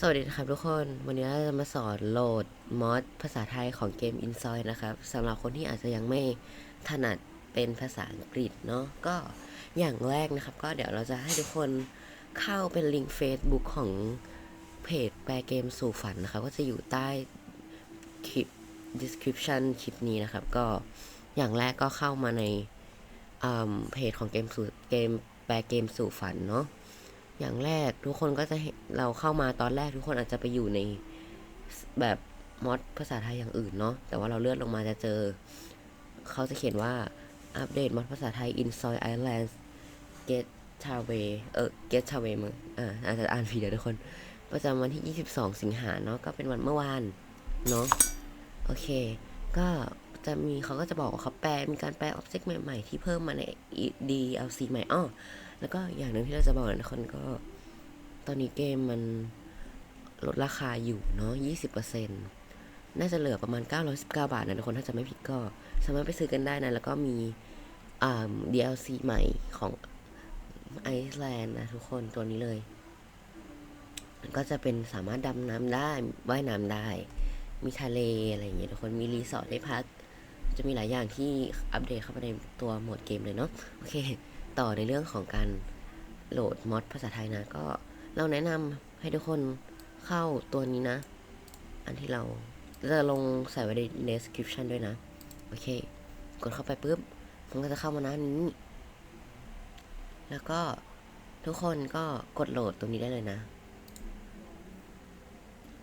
สวัสดีครับทุกคน วันนี้เราจะมาสอนโหลดมอดภาษาไทยของเกม i n s o i นะครับสำหรับคนที่อาจจะยังไม่ถนัดเป็นภาษาอังกฤษเนาะก็อย่างแรกนะครับ ก็เดี๋ยวเราจะให้ทุกคนเข้าเป็นลิงก์ Facebook ของเพจแปลเกมสู่ฝันนะครับ ก็จะอยู่ใต้คลิป description คลิปนี้นะครับ ก็อย่างแรกก็เข้ามาในเพจของเกมสู่เกมแปลเกมสู่ฝันเนาะ อย่างแรกทุกคนก็จะเห็นเราเข้ามาตอนแรกทุกคนอาจจะไปอยู่ในแบบมอดภาษาไทยอย่างอื่นเนาะแต่ว่าเราเลื่อนลงมาจะเจอ เขาจะเขียนว่าอัปเดตมอดภาษาไทย in soy islands get away เออ get away มึงอ่าอาจจะอ่านผิดเดี๋ยวทุกคน ประจำวันที่ 22 สิงหาเนาะก็เป็นวันเมื่อวานเนาะโอเค ก็จะมีเขาก็จะบอกว่าเขาแปลมีการแปล object ใหม่ ๆ ที่เพิ่มมาใน DLC ใหม่อ้อ แล้วก็อย่างหนึ่งที่เราจะบอกนะทุกคนก็ ตอนนี้เกมมันลดราคาอยู่เนาะ20%น่าจะเหลือประมาณ 919 บาทนะทุกคนถ้าจะไม่ผิดก็ สามารถไปซื้อกันได้นะ แล้วก็มีอ่า DLC ใหม่ของไอซ์แลนด์นะทุกคนตัวนี้เลย ก็จะเป็นสามารถดำน้ำได้ว่ายน้ำได้ มีทะเลอะไรอย่างเงี้ยทุกคนมีรีสอร์ทให้พัก จะมีหลายอย่างที่อัปเดตเข้ามาในตัวโหมดเกมเลยเนาะโอเค ต่อในเรื่องของการโหลดมอดภาษาไทยนะ ก็เราแนะนำให้ทุกคนเข้าตัวนี้นะ อันที่เราจะลงใส่ไว้ใน description ด้วยนะ โอเค กดเข้าไปปุ๊บ มันก็จะเข้ามาหน้านี้ แล้วก็ทุกคนก็กดโหลดตรงนี้ได้เลยนะ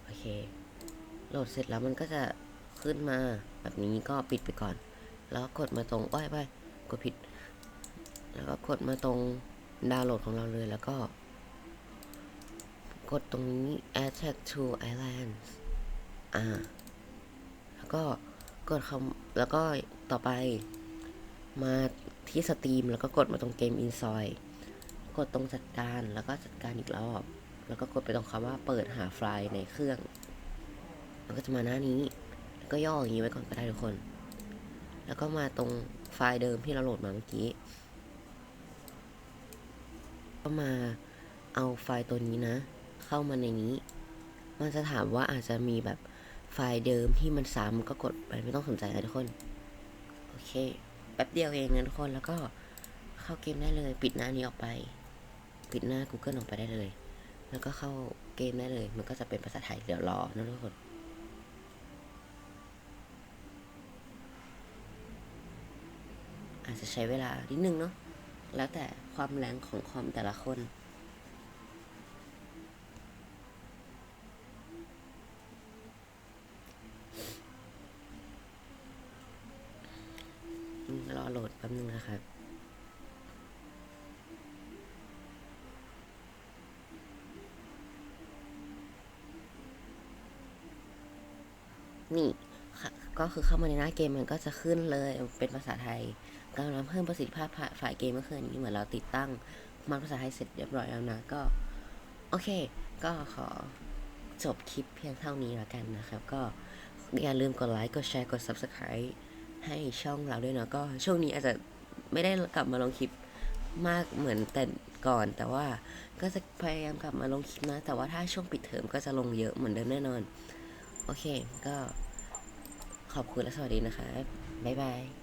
โอเค โหลดเสร็จแล้วมันก็จะขึ้นมาแบบนี้ก็ปิดไปก่อน แล้วกดมาตรงอ้อยไปกดผิด แล้วก็กดมาตรงดาวน์โหลดของเราเลยแล้วก็ กดตรงนี้ add to islands อ่า แล้วก็กดคำแล้วก็ต่อไปมาที่สตรีมแล้วก็กดมาตรงเกม i n s o y กดตรงจัดการแล้วก็จัดการอีกรอบ แล้วก็กดไปตรงคำว่าเปิดหาไฟล์ในเครื่อง มันก็จะมาหน้านี้ แล้วก็ย่ออย่างนี้ไว้ก่อนก็ได้ทุกคน แล้วก็มาตรงไฟล์เดิมที่เราโหลดมาเมื่อกี้ ก็มาเอาไฟล์ตัวนี้นะ เข้ามาในนี้ มันจะถามว่าอาจจะมีแบบไฟล์เดิมที่มันซ้ำก็กดไปไม่ต้องสนใจนะทุกคน โอเค แป๊บเดียวเองนะทุกคนแล้วก็เข้าเกมได้เลย ปิดหน้านี้ออกไป ปิดหน้า Google ออกไปได้เลย แล้วก็เข้าเกมได้เลย มันก็จะเป็นภาษาไทยเดี๋ยวรอนะทุกคนอาจจะใช้เวลานิดนึงเนาะ แล้วแต่ความแรงของคอมแต่ละคนรอโหลดแป๊บนึงนะครับนี่ก็คือเข้ามาในหน้าเกมมันก็จะขึ้นเลยเป็นภาษาไทย กำลังเพิ่มประสิทธิภาพฝ่ายเกมเมื่อคืนนี้เหมือนเราติดตั้งมาภาษาไทยเสร็จเรียบร้อยแล้วนะ ก็ โอเค ก็ขอจบคลิปเพียงเท่านี้แล้วกันนะครับ ก็อย่าลืมกดไลค์กดแชร์กด Subscribe ให้ช่องเราด้วยเนาะก็ช่วงนี้อาจจะไม่ได้กลับมาลงคลิปมากเหมือนแต่ก่อน แต่ว่าก็จะพยายามกลับมาลงคลิปนะ แต่ว่าถ้าช่วงปิดเทอมก็จะลงเยอะเหมือนเดิมแน่นอน โอเค ก็ขอบคุณและสวัสดีนะคะบ๊ายบาย